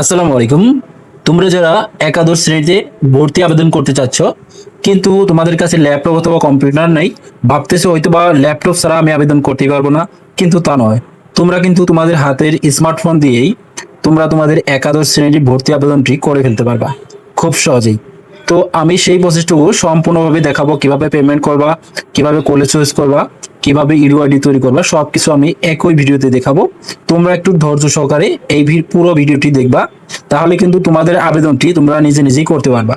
আসসালামু আলাইকুম। তোমরা যারা একাদশ শ্রেণীতে ভর্তি আবেদন করতে চাচ্ছ, কিন্তু তোমাদের কাছে ল্যাপটপ অথবা কম্পিউটার নেই, ভাবতেছো হয়তো বা ল্যাপটপ ছাড়া আমি আবেদন করতে পারব না, কিন্তু তা নয়। তোমরা কিন্তু তোমাদের হাতের স্মার্টফোন দিয়েই তোমরা তোমাদের একাদশ শ্রেণির ভর্তি আবেদনটি করে ফেলতে পারবা। খুব সহজেই। তো আমি সেই প্রসেসটুকু সম্পূর্ণভাবে দেখাবো, কীভাবে পেমেন্ট করবা, কীভাবে কলেজ চয়েস করবা, কীভাবে ইডু আইডি তৈরি করবা, সবকিছু আমি একই ভিডিওতে দেখাবো। তোমরা একটু ধৈর্য সহকারে এই পুরো ভিডিওটি দেখবা, তাহলে কিন্তু তোমাদের আবেদনটি তোমরা নিজে নিজেই করতে পারবা।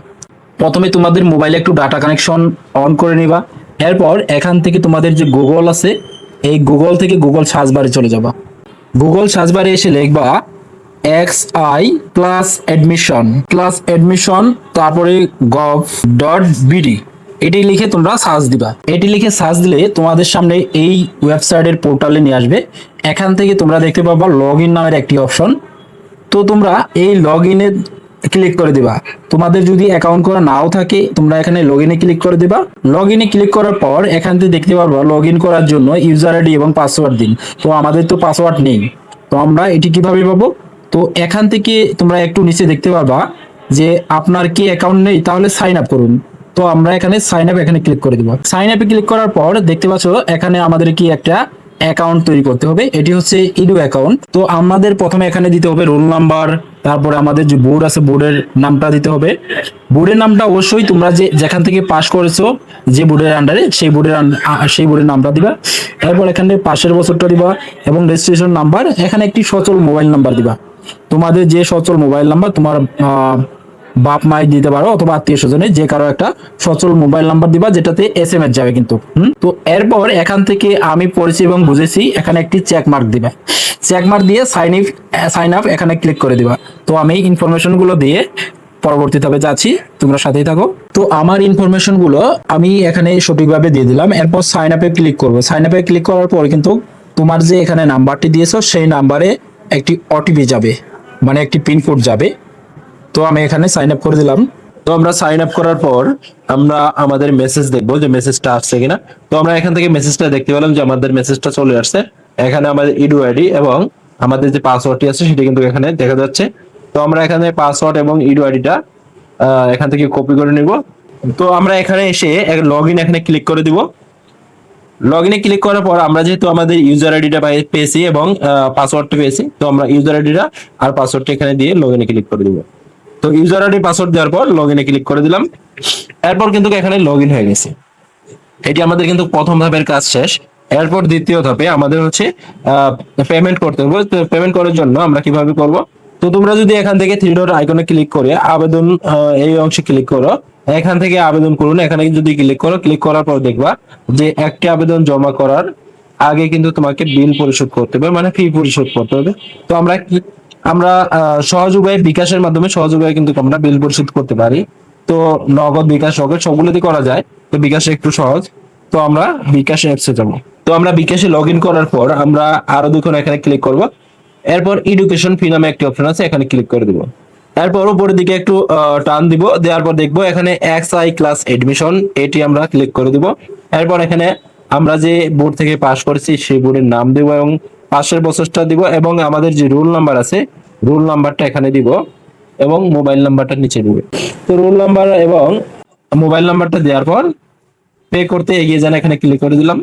প্রথমে তোমাদের মোবাইলে একটু ডাটা কানেকশন অন করে নিবা, এরপর এখান থেকে তোমাদের যে গুগল আছে, এই গুগল থেকে গুগল সার্চ বারে চলে যাবা। গুগল সার্চ বারে এসে লিখবা X I class admission class admission তারপরে গভ ডট বিডি এটি লিখে তোমরা সার্চ দিবা। এটি লিখে সার্চ দিলে তোমাদের সামনে এই ওয়েবসাইটের পোর্টালে নিয়ে আসবে। এখান থেকে তোমরা দেখতে পাবা লগ ইন নামের একটি অপশন তো তোমরা এই লগ ইনে ক্লিক করে দিবা। তোমাদের যদি অ্যাকাউন্ট করা নাও থাকে, তোমরা এখানে লগ ইনে ক্লিক করে দিবা। লগ ইনে ক্লিক করার পর এখান থেকে দেখতে পারবা লগ ইন করার জন্য ইউজার আইডি এবং পাসওয়ার্ড দিন। তো আমাদের তো পাসওয়ার্ড নেই। তো আমরা এটি কীভাবে পাবো? তো এখান থেকে তোমরা একটু নিচে দেখতে পারবা যে আপনার কি অ্যাকাউন্ট নেই, তাহলে সাইন আপ করুন। তো আমরা এখানে সাইন আপ এখানে ক্লিক করে দিব। সাইন আপে ক্লিক করার পর দেখতে পাচ্ছ এখানে আমাদের কি একটা অ্যাকাউন্ট তৈরি করতে হবে। এটি হচ্ছে ইডু অ্যাকাউন্ট তো আমাদের প্রথমে এখানে দিতে হবে রোল নাম্বার তারপরে আমাদের যে বোর্ড আছে বোর্ডের নামটা দিতে হবে। বোর্ডের নামটা অবশ্যই তোমরা যে যেখান থেকে পাস করেছ, যে বোর্ডের আন্ডারে সেই বোর্ডের সেই বোর্ডের নামটা দিবা। তারপর এখানে পাশের বছরটা দিবা এবং রেজিস্ট্রেশন নাম্বার এখানে একটি সচল মোবাইল নাম্বার দিবা। তোমাদের যে সচল মোবাইল নাম্বার তোমার বাপ মাই দিতে পারো অথবা আত্মীয় স্বজনে যে কারও একটা সচল মোবাইল নাম্বার দিবা যেটাতে এস এম এস যাবে কিন্তু, হুম? তো এরপর এখান থেকে আমি পড়েছি এবং বুঝেছি এখানে একটি চেক মার্ক দিবা। চেক মার্ক দিয়ে সাইন ইফ সাইন আপ এখানে ক্লিক করে দিবা। তো আমি ইনফরমেশনগুলো দিয়ে পরবর্তী ধাপে যাচ্ছি, তোমরা সাথেই থাকো। তো আমার ইনফরমেশনগুলো আমি এখানে সঠিকভাবে দিয়ে দিলাম, এরপর সাইন আপে ক্লিক করব। সাইন আপে ক্লিক করার পর কিন্তু তোমার যে এখানে নাম্বারটি দিয়েছ, সেই নাম্বারে একটি ওটিপি যাবে মানে একটি পিনকোড যাবে। তো আমি এখানে সাইন আপ করে দিলাম। তো আমরা সাইন আপ করার পর আমরা আমাদের মেসেজ দেখব যে মেসেজটা আসছে কিনা। তো আমরা এখান থেকে মেসেজটা দেখতে পেলাম যে আমাদের মেসেজটা চলে আসছে। এখানে আমাদের ইডু আইডি এবং আমাদের যে পাসওয়ার্ডটি আছে সেটা কিন্তু এখানে দেখা যাচ্ছে। তো আমরা এখানে পাসওয়ার্ড এবং ইডু আইডিটা এখান থেকে কপি করে নিব। তো আমরা এখানে এসে লগ ইন এখানে ক্লিক করে দিব। লগ ইনে ক্লিক করার পর আমরা যেহেতু আমাদের ইউজার আইডিটা পেয়েছি এবং পাসওয়ার্ডটা পেয়েছি, তো আমরা ইউজার আইডিটা আর পাসওয়ার্ডটা এখানে দিয়ে লগ ইনে ক্লিক করে দিব। তো ইউজার আইডি পাসওয়ার্ড দেওয়ার পর লগ ইনে ক্লিক করে দিলাম। এরপর কিন্তু এখানে লগ ইন হয়ে গেছে। এটি আমাদের কিন্তু প্রথম ধাপের কাজ শেষ। এরপর দ্বিতীয় ধাপে আমাদের হচ্ছে পেমেন্ট করতে হবে। তো পেমেন্ট করার জন্য আমরা কীভাবে করব? তো তোমরা যদি এখান থেকে থ্রি ডট আইকনে ক্লিক করে আবেদন এই অংশে ক্লিক করো এখান থেকে আবেদন করুন। এখানে যদি ক্লিক করো ক্লিক করার পর দেখবা যে একটি আবেদন জমা করার আগে কিন্তু তোমাকে বিল পরিশোধ করতে হবে মানে ফি পরিশোধ করতে হবে। তো আমরা আমরা সহজ উপায়ে, বিকাশের মাধ্যমে সহজ উপায়ে কিন্তু আমরা বিল পরিশোধ করতে পারি। তো নগদ, বিকাশ নগদ সবগুলোতে করা যায়, তো বিকাশে একটু সহজ। তো আমরা বিকাশ অ্যাপসে যাব। তো আমরা বিকাশে লগ করার পর আমরা আরও দুখন এখানে ক্লিক করব। এরপর এডুকেশন ফি নামে একটি অপশন আছে, এখানে ক্লিক করে দিব। এরপর উপরের দিকে একটু টান দিব, দেওয়ার পর দেখব এখানে এক্স আই ক্লাস এডমিশন, এটি আমরা ক্লিক করে দিব। এরপর এখানে আমরা যে বোর্ড থেকে পাস করেছি, সেই বোর্ডের নাম দিব এবং পাশের বছরটা দিব এবং আমাদের যে রোল নাম্বার আছে রোল নাম্বারটা এখানে দিব এবং মোবাইল নাম্বারটা নিচে দিবে। তো রোল নাম্বার এবং মোবাইল নাম্বারটা দেওয়ার পর পে করতে এগিয়ে যান, এখানে ক্লিক করে দিলাম।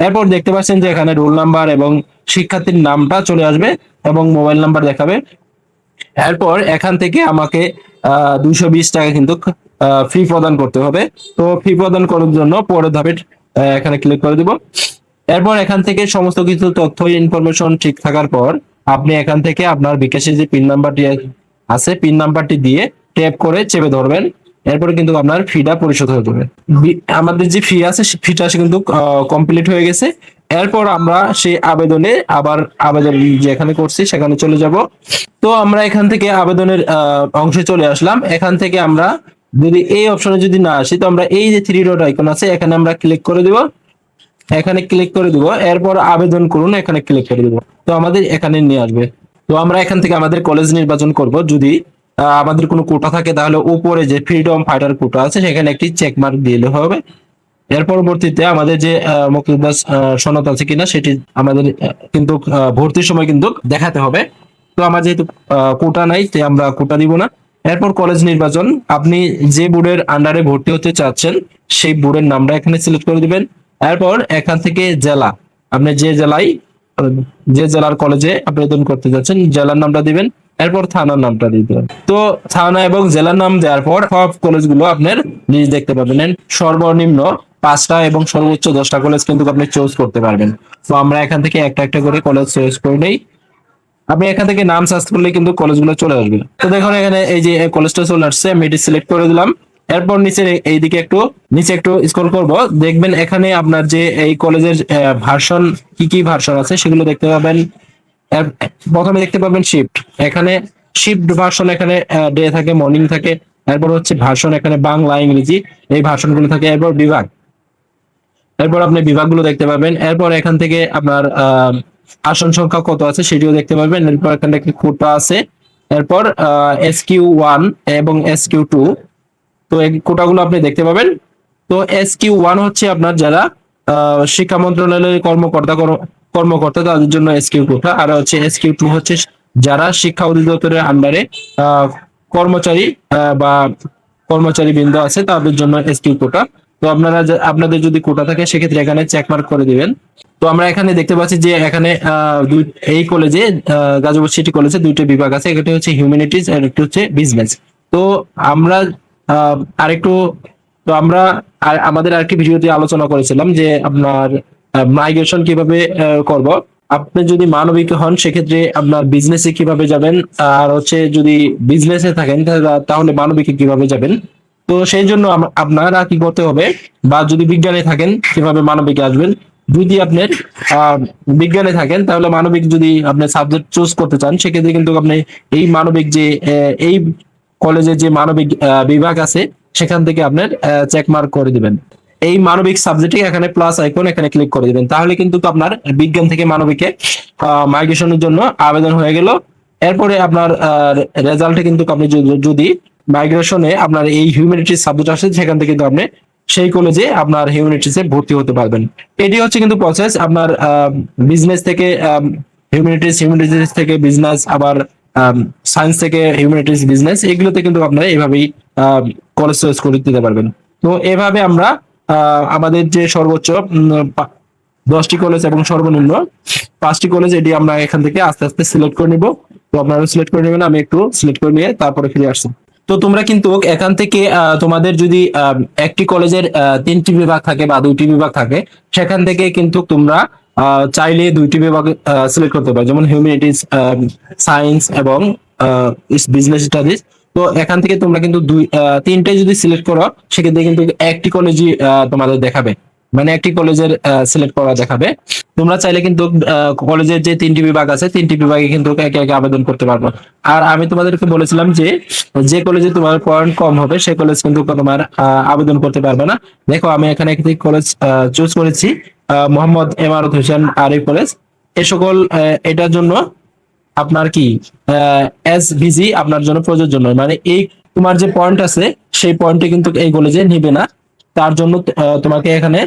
এরপর দেখতে পাচ্ছেন যে এখানে রোল নাম্বার এবং শিক্ষার্থীর নামটা চলে আসবে এবং মোবাইল নাম্বার দেখাবে। এরপর এখান থেকে আমাকে দুইশো বিশ টাকা কিন্তু ফি প্রদান করতে হবে। তো ফি প্রদান করার জন্য পরের ধাপে এখানে ক্লিক করে দিব। এরপর এখান থেকে সমস্ত কিছু তথ্য ইনফরমেশন ঠিক থাকার পর আপনি এখান থেকে আপনার বিকাশের যে পিন নাম্বারটি আছে পিন নাম্বারটি দিয়ে ট্যাপ করে চেপে ধরবেন। এরপরে কিন্তু আপনার ফিটা পরিশোধ হয়ে যাবে। আমাদের যে ফি আছে ফিটা কিন্তু কমপ্লিট হয়ে গেছে। এরপর আমরা সেই আবেদনে আবার আবেদন যেখানে করছি সেখানে চলে যাব। তো আমরা এখান থেকে আবেদনের অংশে চলে আসলাম। এখান থেকে আমরা যদি এই অপশনে যদি না আসি, তো আমরা এই যে থ্রি ডট আইকন আছে, এখানে আমরা ক্লিক করে দিব। এখানে ক্লিক করে দিব। এরপর আবেদন করুন, এখানে ক্লিক করে দিব। তো আমাদের এখানে নিয়ে আসবে। তো আমরা এখান থেকে আমাদের কলেজ নির্বাচন করব। যদি আমাদের কোনো কোটা থাকে, তাহলে উপরে যে ফ্রিডম ফাইটার কোটা আছে, সেখানে একটি চেক মার্ক দিলে হবে। এর পরবর্তীতে আমাদের যে মুক্তিযোদ্ধা সনদ আছে কিনা সেটি আমাদের কিন্তু ভর্তির সময় কিন্তু দেখাতে হবে। তো আমার যেহেতু কোটা নাই, তাই আমরা কোটা দিব না। এরপর কলেজ নির্বাচন। আপনি যে বোর্ডের আন্ডারে ভর্তি হতে চাচ্ছেন, সেই বোর্ডের নামটা এখানে সিলেক্ট করে দিবেন। এরপর এখান থেকে জেলা। আপনি যে জেলায়, যে জেলার কলেজে আবেদন করতে যাচ্ছেন, জেলার নামটা দিবেন। এরপর থানার নামটা দিয়ে দিবেন। তো থানা এবং জেলার নাম দেওয়ার পর সব কলেজগুলো আপনার নিজ দেখতে পাবেন। সর্বনিম্ন পাঁচটা এবং সর্বোচ্চ দশটা কলেজ কিন্তু আপনি চুজ করতে পারবেন। তো আমরা এখান থেকে একটা একটা করে কলেজ করে নেই। আপনি এখান থেকে নাম সার্চ করলে কিন্তু কলেজগুলো চলে আসবে। তো দেখুন এখানে এই যে কলেজটা চলে আসছে, আমি এটি সিলেক্ট করে দিলাম। এরপর নিচে এইদিকে একটু, নিচে একটু স্ক্রল করব। দেখবেন এখানে আপনার যে এই কলেজের ভার্সন কি কি ভার্সন আছে সেগুলো দেখতে পাবেন। প্রথমে দেখতে পাবেন শিফট এখানে শিফট ভার্সন এখানে ডে থাকে মর্নিং থাকে। এরপর হচ্ছে ভার্সন এখানে বাংলা, ইংরেজি। এই ভার্সনগুলো থাকে। এরপর বিভাগ। এরপর আপনি বিভাগগুলো দেখতে পাবেন। এরপর এখান থেকে আপনার আসন সংখ্যা কত আছে সেটিও দেখতে পাবেন। এরপর এখানে একটি কোটা আছে। এরপর এস কিউ ওয়ান এবং এস কিউ টু। তো এই কোটাগুলো আপনি দেখতে পাবেন। তো এস কিউ ওয়ান হচ্ছে আপনার যারা শিক্ষা মন্ত্রণালয়ের কর্মকর্তা কর্মকর্তা, তাদের জন্য এস কিউ কোটা। আর হচ্ছে এস কিউ টু হচ্ছে যারা শিক্ষা অধিদপ্তরের আন্ডারে কর্মচারী বা কর্মচারী বৃন্দ আছে, তাদের জন্য এস কিউ কোটা। তো আপনারা আপনাদের যদি কোটা থাকে, সেক্ষেত্রে এখানে চেক মার্ক করে দিবেন। তো আমরা এখানে দেখতে পাচ্ছি যে এখানে এই কলেজে গাজীপুর সিটি কলেজে দুইটা বিভাগ আছে। একটি হচ্ছে হিউম্যানিটিস আর একটি হচ্ছে বিজনেস তো আমরা আরেকটু, তো আমরা আমাদের আরেকটি ভিডিওতে আলোচনা করেছিলাম যে আপনার মাইগ্রেশন কীভাবে করব। আপনি যদি মানবিক হন, সেক্ষেত্রে আপনার বিজনেসে কীভাবে যাবেন? আর হচ্ছে যদি বিজনেসে থাকেন তাহলে মানবিকে কীভাবে যাবেন? তো সেই জন্য আপনারা কি করতে হবে বা যদি বিজ্ঞানে থাকেন কীভাবে মানবিকে আসবেন যদি আপনার আহ, বিজ্ঞানে থাকেন তাহলে মানবিক যদি আপনি সাবজেক্ট চুজ করতে চান সেক্ষেত্রে কিন্তু আপনি এই মানবিক যে এই কলেজে যে মানবিক বিভাগ আছে সেখান থেকে আপনার চেক মার্ক করে দিবেন। এই মানবিক সাবজেক্টে এখানে প্লাস আইকন এখানে ক্লিক করে দিবেন। তাহলে কিন্তু আপনার বিজ্ঞান থেকে মানবিকে মাইগ্রেশনের জন্য আবেদন হয়ে গেল। এরপরে আপনার রেজাল্টে কিন্তু আপনি যদি মাইগ্রেশনে আপনার এই হিউম্যানিটিস সাবজেক্ট আসে, সেখান থেকে কিন্তু আপনি সেই কলেজে আপনার হিউম্যানিটিসে ভর্তি হতে পারবেন। এটি হচ্ছে কিন্তু প্রসেস আপনার বিজনেস থেকে হিউম্যানিটিস হিউম্যানিটিস থেকে বিজনেস আবার সায়েন্স থেকে হিউম্যানিটিস বিজনেস এগুলোতে কিন্তু আপনারা এইভাবেই কলেজ চয়েস করে দিতে পারবেন। তো এভাবে আমরা আমাদের যে সর্বোচ্চ দশটি কলেজ এবং সর্বনিম্ন পাঁচটি কলেজ এটি আমরা এখান থেকে আস্তে আস্তে সিলেক্ট করে নিব। তো আপনারা সিলেক্ট করে নেবেন, আমি একটু সিলেক্ট করে নিয়ে তারপরে ফিরে আসছি। তো তোমরা কিন্তু এখান থেকে তোমাদের যদি একটি কলেজের তিনটি বিভাগ থাকে বা দুইটি বিভাগ থাকে সেখান থেকে কিন্তু তোমরা চাইলে দুইটি বিভাগ সিলেক্ট করতে পারো। যেমন হিউম্যানিটিস সায়েন্স এবং বিজনেস স্টাডিজ তো এখান থেকে তোমরা কিন্তু দুই আহ, তিনটে যদি সিলেক্ট করো সেক্ষেত্রে কিন্তু একটি কলেজই তোমাদের দেখাবে। মানে একটি কলেজের সিলেক্ট করা দেখাবে। তোমরা চাইলে কিন্তু কলেজের যে তিনটি বিভাগ আছে তিনটি বিভাগে কিন্তু একে একে আবেদন করতে পারব। আর আমি তোমাদেরকে বলেছিলাম যে যে কলেজে তোমার পয়েন্ট কম হবে, সে কলেজ কিন্তু তোমার আবেদন করতে পারবে না। দেখো, আমি এখানে একটি কলেজ চুজ করেছি মোহাম্মদ এমারত হোসেন আরিফ কলেজ এ সকল এটার জন্য আপনার কি এস ভিজি আপনার জন্য প্রযোজ্য নয়। মানে এই, তোমার যে পয়েন্ট আছে, সেই পয়েন্টে কিন্তু এই কলেজে নিবে না। তার জন্য তোমাকে এখানে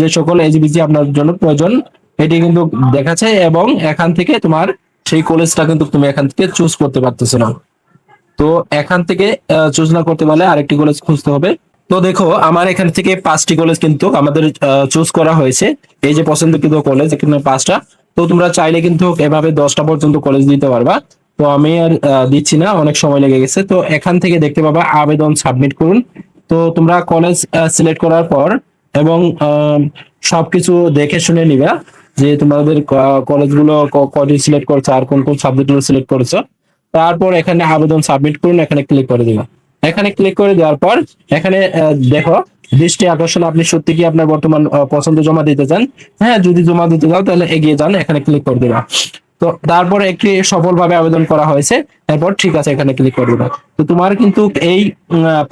যে সকল এসবিজি আপনার জন্য প্রয়োজন, এটি কিন্তু দেখাচ্ছে এবং এখান থেকে তোমার সেই কলেজটা কিন্তু তুমি এখান থেকে চুজ করতে পারতেছো না। তো এখান থেকে চুজ না করতে পারলে আরেকটি কলেজ খুঁজতে হবে। তো দেখো, আমার এখান থেকে পাঁচটি কলেজ কিন্তু আমাদের চুজ করা হয়েছে। এই যে পছন্দকৃত কলেজ এখানে পাঁচটা। তো তোমরা চাইলে কিন্তু এভাবে দশটা পর্যন্ত কলেজ দিতে পারবা। তো আমি আর দিচ্ছি না, অনেক সময় লেগে গেছে। তো এখান থেকে দেখতে পাবা, আবেদন সাবমিট করুন। তো তোমরা কলেজ সিলেক্ট করার পর এবং সবকিছু দেখে শুনে নিবা যে তোমাদের কলেজগুলো ক- কয়টি সিলেক্ট করছ, আর কোন কোন সাবজেক্টগুলো সিলেক্ট করেছ। তারপর এখানে আবেদন সাবমিট করুন, এখানে ক্লিক করে দিবা। এখানে ক্লিক করে দেওয়ার পর এখানে দেখো দৃষ্টি আকর্ষণ, আপনি সত্যি কি আপনার বর্তমান পছন্দ জমা দিতে চান? হ্যাঁ যদি জমা দিতে চাও তাহলে এগিয়ে যান, এখানে ক্লিক করে দিবা। তো তারপরে একটি সফলভাবে আবেদন করা হয়েছে। এরপর ঠিক আছে, এখানে ক্লিক করে দিবা তো তোমার কিন্তু এই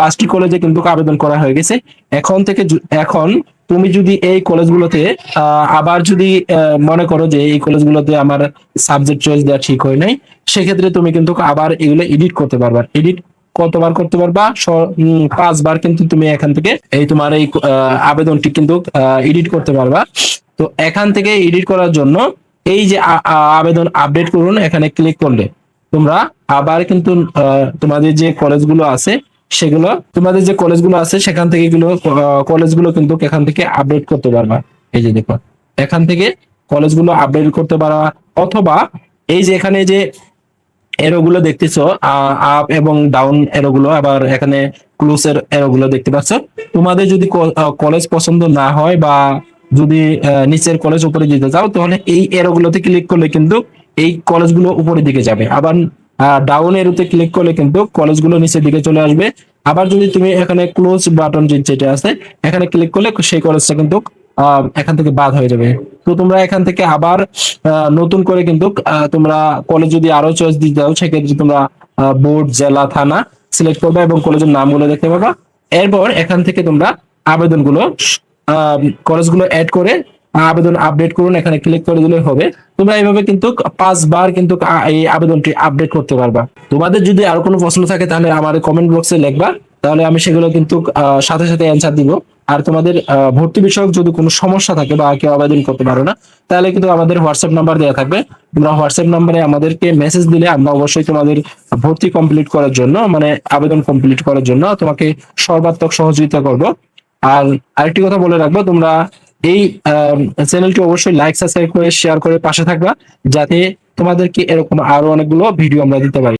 পাঁচটি কলেজে কিন্তু আবেদন করা হয়ে গেছে। এখন থেকে এখন তুমি যদি এই কলেজগুলোতে আবার যদি মনে করো যে এই কলেজগুলোতে আমার সাবজেক্ট চয়েস দেওয়া ঠিক হয় নাই, সেক্ষেত্রে তুমি কিন্তু আবার এগুলো এডিট করতে পারবা। এডিট কতবার করতে পারবা? পাঁচবার কিন্তু তুমি এখান থেকে এই তোমার এই আবেদনটি কিন্তু এডিট করতে পারবা। তো এখান থেকে এডিট করার জন্য এই যে আবেদন আপডেট করুন, এখানে ক্লিক করলে তোমরা আবার কিন্তু তোমাদের যে কলেজগুলো আছে, সেগুলো, তোমাদের যে কলেজগুলো আছে, সেখান থেকে এগুলো কলেজগুলো কিন্তু এখান থেকে আপডেট করতে পারবা। এই যে দেখো, এখান থেকে কলেজগুলো আপডেট করতে পারবা, অথবা এই যে এখানে যে এরোগুলো দেখতেছো আপ এবং ডাউন এরোগুলো আবার এখানে ক্লোজ এর এরোগুলো দেখতে পাচ্ছ, তোমাদের যদি কলেজ পছন্দ না হয় বা যদি নিচের কলেজ উপরে যেতে চাও তাহলে এই এরোগুলোতে ক্লিক করলে কিন্তু এই কলেজগুলো উপরের দিকে যাবে। আবার ডাউন এরোতে ক্লিক করলে কিন্তু কলেজগুলো নিচের দিকে চলে আসবে। আবার যদি তুমি এখানে ক্লোজ বাটন যেটা আছে, এখানে ক্লিক করলে সেই কলেজটা কিন্তু এখান থেকে বাদ হয়ে যাবে। তো তোমরা এখান থেকে আবার নতুন করে কিন্তু তোমরা কলেজ যদি আরও চয়েস দিতে চাও, সেক্ষেত্রে তোমরা বোর্ড জেলা, থানা সিলেক্ট করবে এবং কলেজের নামগুলো দেখতে পাবা। এরপর এখান থেকে তোমরা আবেদনগুলো কলেজগুলো অ্যাড করে আবেদন আপডেট করুন, এখানে ক্লিক করে দিলে হবে। তোমরা এইভাবে কিন্তু পাঁচবার কিন্তু এই আবেদনটি আপডেট করতে পারবা। তোমাদের যদি আর কোনো প্রশ্ন থাকে, তাহলে আমার কমেন্ট বক্সে লিখবা। তাহলে আমি সেগুলো কিন্তু সাথে সাথে অ্যান্সার দিব। আর তোমাদের ভর্তি বিষয়ক যদি কোনো সমস্যা থাকে বা কেউ আবেদন করতে পারো না, তাহলে কিন্তু আমাদের হোয়াটসঅ্যাপ নাম্বার দেওয়া থাকবে। তোমরা হোয়াটসঅ্যাপ নাম্বারে আমাদেরকে মেসেজ দিলে আমরা অবশ্যই তোমাদের ভর্তি কমপ্লিট করার জন্য মানে আবেদন কমপ্লিট করার জন্য তোমাকে সর্বাত্মক সহযোগিতা করব। আর আরেকটি কথা বলে রাখব, তোমরা এই চ্যানেলটি অবশ্যই লাইক সাবস্ক্রাইব করে শেয়ার করে পাশে থাকবা, যাতে তোমাদেরকে এরকম আরও অনেকগুলো ভিডিও আমরা দিতে পারি।